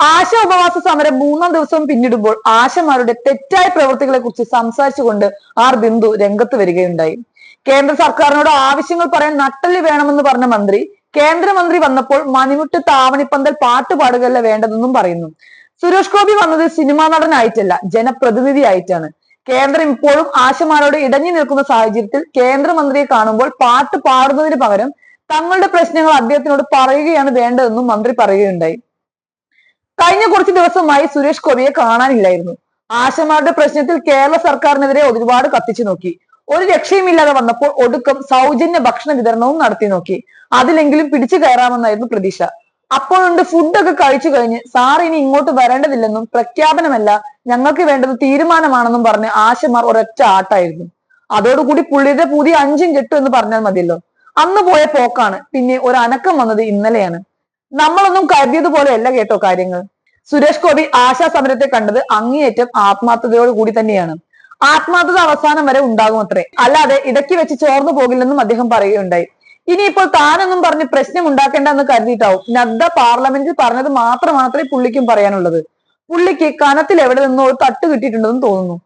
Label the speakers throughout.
Speaker 1: ആശ ഉപവാസ സമരം മൂന്നാം ദിവസം പിന്നിടുമ്പോൾ ആശമാരുടെ തെറ്റായ പ്രവൃത്തികളെ കുറിച്ച് സംസാരിച്ചുകൊണ്ട് ആർ ബിന്ദു രംഗത്ത് വരികയുണ്ടായി. കേന്ദ്ര സർക്കാരിനോട് ആവശ്യങ്ങൾ പറയാൻ നട്ടൽ വേണമെന്ന് പറഞ്ഞ മന്ത്രി കേന്ദ്രമന്ത്രി വന്നപ്പോൾ മണിമുട്ട് താവണിപ്പന്തൽ പാട്ട് പാടുകയല്ല വേണ്ടതെന്നും പറയുന്നു. സുരേഷ് ഗോപി വന്നത് സിനിമാ നടനായിട്ടല്ല ജനപ്രതിനിധിയായിട്ടാണ്. കേന്ദ്രം ഇപ്പോഴും ആശമാരോട് ഇടഞ്ഞു നിൽക്കുന്ന സാഹചര്യത്തിൽ കേന്ദ്രമന്ത്രിയെ കാണുമ്പോൾ പാട്ട് പാടുന്നതിന് പകരം തങ്ങളുടെ പ്രശ്നങ്ങൾ അദ്ദേഹത്തിനോട് പറയുകയാണ് വേണ്ടതെന്നും മന്ത്രി പറയുകയുണ്ടായി. കഴിഞ്ഞ കുറച്ച് ദിവസമായി സുരേഷ് ഗോപിയെ കാണാനില്ലായിരുന്നു. ആശമാരുടെ പ്രശ്നത്തിൽ കേരള സർക്കാരിനെതിരെ ഒരുപാട് കത്തിച്ചു നോക്കി. ഒരു രക്ഷയുമില്ലാതെ വന്നപ്പോൾ ഒടുക്കം സൗജന്യ ഭക്ഷണ വിതരണവും നടത്തി നോക്കി. അതിലെങ്കിലും പിടിച്ചു കയറാമെന്നായിരുന്നു പ്രതീക്ഷ. അപ്പോഴുണ്ട് ഫുഡൊക്കെ കഴിച്ചു കഴിഞ്ഞ് സാർ ഇനി ഇങ്ങോട്ട് വരേണ്ടതില്ലെന്നും പ്രഖ്യാപനമല്ല ഞങ്ങൾക്ക് വേണ്ടത് തീരുമാനമാണെന്നും പറഞ്ഞ് ആശമാർ ഒരൊറ്റ ആട്ടായിരുന്നു. അതോടുകൂടി പുള്ളിയുടെ പുതിയ അഞ്ചും കെട്ടു എന്ന് പറഞ്ഞാൽ മതിയല്ലോ. അന്ന് പോയ പോക്കാണ്. പിന്നെ ഒരു അനക്കം വന്നത് ഇന്നലെയാണ്. നമ്മളൊന്നും കരുതിയതുപോലെയല്ല കേട്ടോ കാര്യങ്ങൾ. സുരേഷ് ഗോപി ആശാ സമരത്തെ കണ്ടത് അങ്ങേയറ്റം ആത്മാർത്ഥതയോട് കൂടി തന്നെയാണ്. ആത്മാർത്ഥത അവസാനം വരെ ഉണ്ടാകും അത്രേ. അല്ലാതെ ഇടയ്ക്ക് വെച്ച് ചോർന്നു പോകില്ലെന്നും അദ്ദേഹം പറയുകയുണ്ടായി. ഇനിയിപ്പോൾ താനൊന്നും പറഞ്ഞ് പ്രശ്നം ഉണ്ടാക്കേണ്ട എന്ന് കരുതിയിട്ടാവും. നദ്ദ പാർലമെന്റിൽ പറഞ്ഞത് മാത്രം മാത്രമേ പുള്ളിക്കും പറയാനുള്ളത്. പുള്ളിക്ക് കനത്തിൽ എവിടെ നിന്നോ ഒരു തട്ട് കിട്ടിയിട്ടുണ്ടെന്ന് തോന്നുന്നു.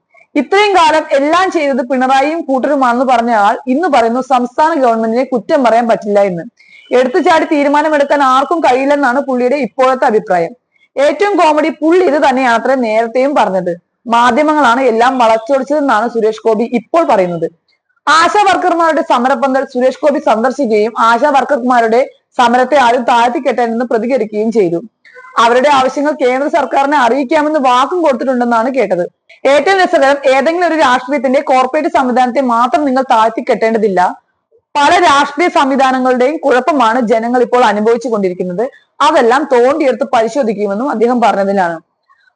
Speaker 1: ഇത്രയും കാലം എല്ലാം ചെയ്തത് പിണറായിയും കൂട്ടരുമാണെന്ന് പറഞ്ഞ ആൾ ഇന്ന് പറയുന്നു സംസ്ഥാന ഗവൺമെന്റിനെ കുറ്റം പറയാൻ പറ്റില്ല എന്ന്. എടുത്തുചാടി തീരുമാനമെടുക്കാൻ ആർക്കും കഴിയില്ലെന്നാണ് പുള്ളിയുടെ ഇപ്പോഴത്തെ അഭിപ്രായം. ഏറ്റവും കോമഡി പുള്ളി ഇത് തന്നെയാണ് അത്ര നേരത്തെയും പറഞ്ഞത്. മാധ്യമങ്ങളാണ് എല്ലാം വളച്ചൊടിച്ചതെന്നാണ് സുരേഷ് ഗോപി ഇപ്പോൾ പറയുന്നത്. ആശാ വർക്കർമാരുടെ സമരപന്തൽ സുരേഷ് ഗോപി സന്ദർശിക്കുകയും ആശാ വർക്കർമാരുടെ സമരത്തെ ആരും താഴ്ത്തിക്കെട്ടാനെന്ന് പ്രതികരിക്കുകയും ചെയ്തു. അവരുടെ ആവശ്യങ്ങൾ കേന്ദ്ര സർക്കാരിനെ അറിയിക്കാമെന്ന് വാക്കും കൊടുത്തിട്ടുണ്ടെന്നാണ് കേട്ടത്. ഏറ്റവും രസകരം ഏതെങ്കിലും ഒരു രാഷ്ട്രീയത്തിന്റെ കോർപ്പറേറ്റ് സംവിധാനത്തെ മാത്രം നിങ്ങൾ താഴ്ത്തിക്കെട്ടേണ്ടതില്ല. പല രാഷ്ട്രീയ സംവിധാനങ്ങളുടെയും കുഴപ്പമാണ് ജനങ്ങൾ ഇപ്പോൾ അനുഭവിച്ചു കൊണ്ടിരിക്കുന്നത്. അതെല്ലാം തോണ്ടിയെടുത്ത് പരിശോധിക്കുമെന്നും അദ്ദേഹം പറഞ്ഞതിലാണ്.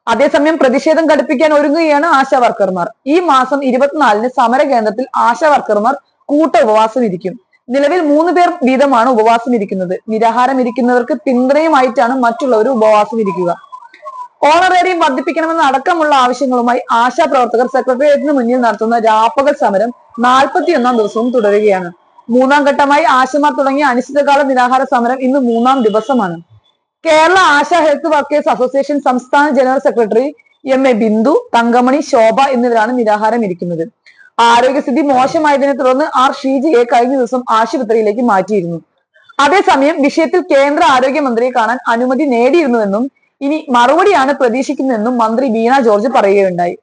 Speaker 1: അതേസമയം പ്രതിഷേധം ഘടിപ്പിക്കാൻ ഒരുങ്ങുകയാണ് ആശാ വർക്കർമാർ. ഈ മാസം ഇരുപത്തിനാലിന് സമര കേന്ദ്രത്തിൽ ആശാ വർക്കർമാർ കൂട്ട ഉപവാസം ഇരിക്കും. നിലവിൽ മൂന്ന് പേർ വീതമാണ് ഉപവാസം ഇരിക്കുന്നത്. നിരാഹാരം ഇരിക്കുന്നവർക്ക് പിന്തുണയുമായിട്ടാണ് മറ്റുള്ളവർ ഉപവാസം ഇരിക്കുക. ഓണറേറിയം വർദ്ധിപ്പിക്കണമെന്ന അടക്കമുള്ള ആവശ്യങ്ങളുമായി ആശാ പ്രവർത്തകർ സെക്രട്ടേറിയറ്റിന് മുന്നിൽ നടത്തുന്ന രാപ്പകൽ സമരം നാൽപ്പത്തിയൊന്നാം ദിവസവും തുടരുകയാണ്. മൂന്നാം ഘട്ടമായി ആശമാർ തുടങ്ങിയ അനിശ്ചിതകാല നിരാഹാര സമരം ഇന്ന് മൂന്നാം ദിവസമാണ്. Kerala ASHA health workers association സംസ്ഥാന general secretary M A Bindu Thankamani Shobha എന്നിവരാണ് നിരാഹാരം ഇരിക്കുന്നത് ആരോഗ്യസ്ഥിതി മോശമായതിനെ തുടർന്ന് ആർ ഷീജിയെ കഴിഞ്ഞ ദിവസം ആശുപത്രിയിലേക്ക് മാറ്റിയിരുന്നു. അതേസമയം വിഷയത്തിൽ കേന്ദ്ര ആരോഗ്യമന്ത്രിയെ കാണാൻ അനുമതി നേടിയിരുന്നുവെന്നും ഇനി മറുപടിയാണ് പ്രതീക്ഷിക്കുന്നതെന്നും മന്ത്രി വീണ ജോർജ് പറയുകയുണ്ടായി.